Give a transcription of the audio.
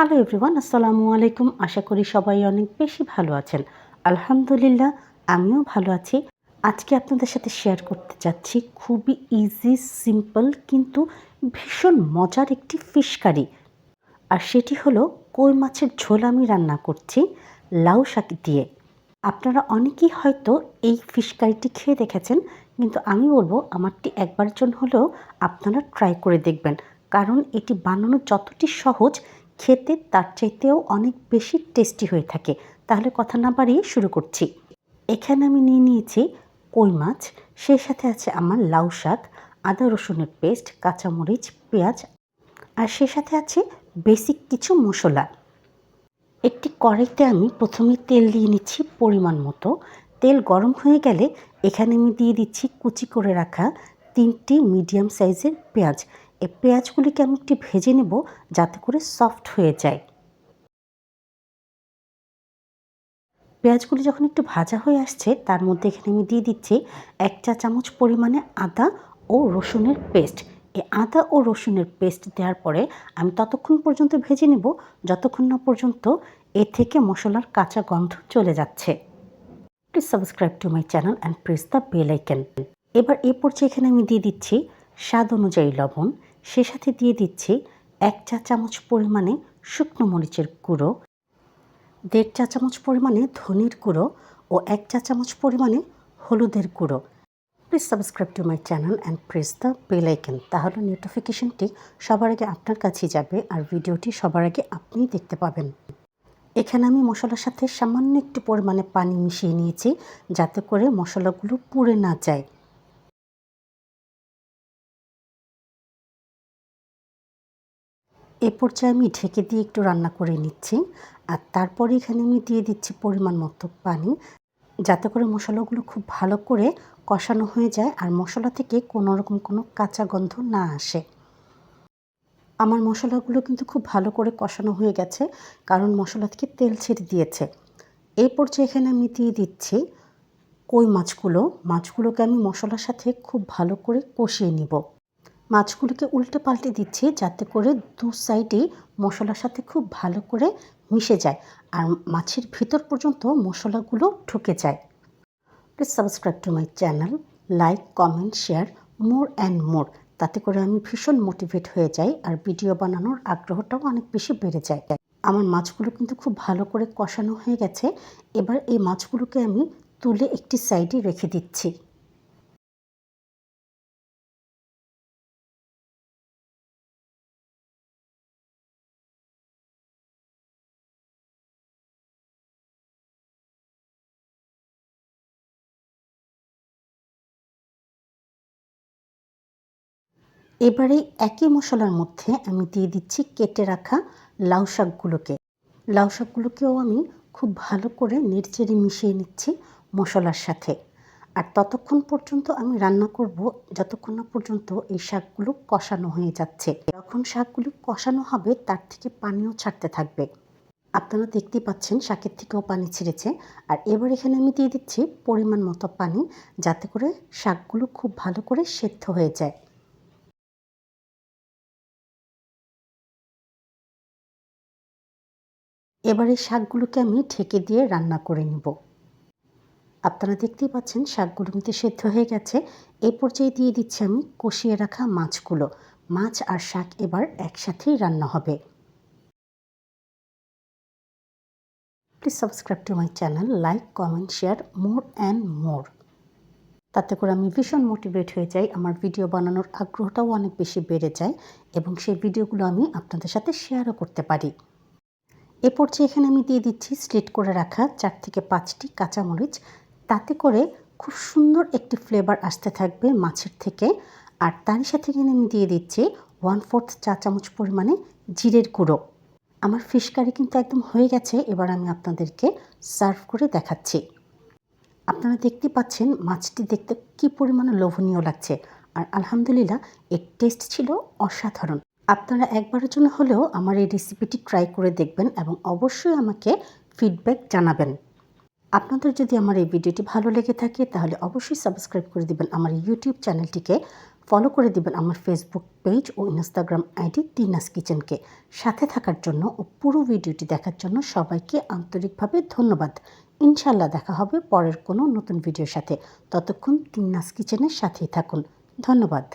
Hello everyone আসসালামু আলাইকুম। আশা করি সবাই অনেক বেশি ভালো আছেন। আলহামদুলিল্লাহ, আমিও ভালো আছি। আজকে আপনাদের সাথে শেয়ার করতে যাচ্ছি খুবই ইজি সিম্পল কিন্তু ভীষণ মজার একটি ফিশ কারি আর সেটি হলো কই মাছের ঝোল আমি রান্না করছি লাউ শাক দিয়ে। আপনারা অনেকেই হয়তো এই ফিশ কারিটি খেয়ে দেখেছেন, কিন্তু আমি বলব আমারটি একবার জন্য হলেও আপনারা ট্রাই করে দেখবেন। কারণ এটি বানানো যতটি সহজ খেতে তার চাইতেও অনেক বেশি টেস্টি হয়ে থাকে। তাহলে কথা না বাড়িয়ে শুরু করছি। এখানে আমি নিয়ে নিয়েছি কই মাছ, সেই সাথে আছে আমার লাউ শাক, আদা রসুনের পেস্ট কাঁচামরিচ, পেঁয়াজ, আর সে সাথে আছে বেসিক কিছু মশলা। একটি কড়াইতে আমি প্রথমে তেল দিয়ে নিচ্ছি পরিমাণ মতো। তেল গরম হয়ে গেলে এখানে আমি দিয়ে দিচ্ছি কুচি করে রাখা তিনটি মিডিয়াম সাইজের পেঁয়াজ। এই পেঁয়াজগুলিকে আমি একটু ভেজে নেব যাতে করে সফট হয়ে যায়। পেঁয়াজগুলি যখন একটু ভাজা হয়ে আসছে, তার মধ্যে এখানে আমি দিয়ে দিচ্ছি এক চা চামচ পরিমাণে আদা ও রসুনের পেস্ট। এই আদা ও রসুনের পেস্ট দেওয়ার পরে আমি ততক্ষণ পর্যন্ত ভেজে নেব, যতক্ষণ না পর্যন্ত এ থেকে মশলার কাঁচা গন্ধ চলে যাচ্ছে। Please subscribe to my channel and press the bell icon এবার এ পর্যায়ে এখানে আমি দিয়ে দিচ্ছি স্বাদ অনুযায়ী লবণ। সে সাথে দিয়ে দিচ্ছি এক চা চামচ পরিমাণে শুকনো মরিচের গুঁড়ো, দেড় চা চামচ পরিমাণে ধনির গুঁড়ো ও এক চা চামচ পরিমাণে হলুদের গুঁড়ো। Please subscribe to my channel and press the bell তাহলে নোটিফিকেশনটি সবার আগে আপনার কাছেই যাবে আর ভিডিওটি সবার আগে আপনিই দেখতে পাবেন। এখানে আমি মশলার সাথে সামান্য একটু পরিমাণে পানি মিশিয়ে নিয়েছি যাতে করে মশলাগুলো পুড়ে না যায়। এ পর্যায়ে আমি ঢেকে দিয়ে একটু রান্না করে নিচ্ছি আর তারপরে এখানে আমি দিয়ে দিচ্ছি পরিমাণ মতো পানি যাতে করে মশলাগুলো খুব ভালো করে কষানো হয়ে যায় আর মশলা থেকে কোনো রকম কোনো কাঁচা গন্ধ না আসে। আমার মশলাগুলো কিন্তু খুব ভালো করে কষানো হয়ে গেছে কারণ মশলা থেকে তেল ছেড়ে দিয়েছে। এই পর্যায়ে এখানে আমি দিয়ে দিচ্ছি কই মাছগুলো। মাছগুলোকে আমি মশলার সাথে খুব ভালো করে কষিয়ে নিব। মাছগুলোকে উল্টে পাল্টে দিচ্ছি যাতে করে দু সাইডেই মশলার সাথে খুব ভালো করে মিশে যায় আর মাছের ভিতর পর্যন্ত মশলাগুলো ঢুকে যায়। Please subscribe to my channel like comment share more and more তাতে করে আমি ভীষণ মোটিভেট হয়ে যাই আর ভিডিও বানানোর আগ্রহটাও অনেক বেশি বেড়ে যায়। আমার মাছগুলো কিন্তু খুব ভালো করে কষানো হয়ে গেছে। এবার এই মাছগুলোকে আমি তুলে একটি সাইডে রেখে দিচ্ছি। এবারে একই মশলার মধ্যে আমি দিয়ে দিচ্ছি কেটে রাখা লাউ শাকগুলোকে। লাউ শাকগুলোকেও আমি খুব ভালো করে নেড়চেড়ে মিশিয়ে নিচ্ছি মশলার সাথে। আর ততক্ষণ পর্যন্ত আমি রান্না করব যতক্ষণ না পর্যন্ত এই শাকগুলো কষানো হয়ে যাচ্ছে। যখন শাকগুলো কষানো হবে তার থেকে পানিও ছাড়তে থাকবে। আপনারা দেখতেই পাচ্ছেন শাকের থেকেও পানি ছেড়েছে। আর এবার এখানে আমি দিয়ে দিচ্ছি পরিমাণ মতো পানি যাতে করে শাকগুলো খুব ভালো করে সেদ্ধ হয়ে যায়। এবার এই শাকগুলোকে আমি ঢেকে দিয়ে রান্না করে নিব। আপনারা দেখতেই পাচ্ছেন শাকগুলো কিন্তু সেদ্ধ হয়ে গেছে। এই পর্যায়ে দিয়ে দিচ্ছি আমি কষিয়ে রাখা মাছগুলো। মাছ আর শাক এবার একসাথেই রান্না হবে। Please subscribe to my channel like comment share more and more তাতে করে আমি ভীষণ মোটিভেট হয়ে যাই, আমার ভিডিও বানানোর আগ্রহটাও অনেক বেশি বেড়ে যায় এবং সেই ভিডিওগুলো আমি আপনাদের সাথে শেয়ারও করতে পারি। এ পর্যায়ে এখানে আমি দিয়ে দিচ্ছি স্লিট করে রাখা চার থেকে পাঁচটি কাঁচামরিচ। তাতে করে খুব সুন্দর একটি ফ্লেভার আসতে থাকবে মাছের থেকে। আর তারই সাথে এখানে আমি দিয়ে দিচ্ছি ওয়ান ফোর্থ চা চামচ পরিমাণে জিরের গুঁড়ো। আমার ফিশ কারি কিন্তু একদম হয়ে গেছে, এবার আমি আপনাদেরকে সার্ভ করে দেখাচ্ছি। আপনারা দেখতে পাচ্ছেন মাছটি দেখতে কি পরিমাণে লোভনীয় লাগছে। আর আলহামদুলিল্লাহ, এর টেস্ট ছিল অসাধারণ। আপনারা একবারের জন্য হলেও আমার এই রেসিপিটি ট্রাই করে দেখবেন এবং অবশ্যই আমাকে ফিডব্যাক জানাবেন। আপনাদের যদি আমার এই ভিডিওটি ভালো লেগে থাকে, তাহলে অবশ্যই সাবস্ক্রাইব করে দিবেন আমার ইউটিউব চ্যানেলটিকে ফলো করে দিবেন আমার ফেসবুক পেজ ও ইনস্টাগ্রাম আইডি টিনাস কিচেনকে। সাথে থাকার জন্য ও পুরো ভিডিওটি দেখার জন্য সবাইকে আন্তরিকভাবে ধন্যবাদ। ইনশাল্লাহ দেখা হবে পরের কোনো নতুন ভিডিওর সাথে। ততক্ষণ টিনাস কিচেনের সাথেই থাকুন। ধন্যবাদ।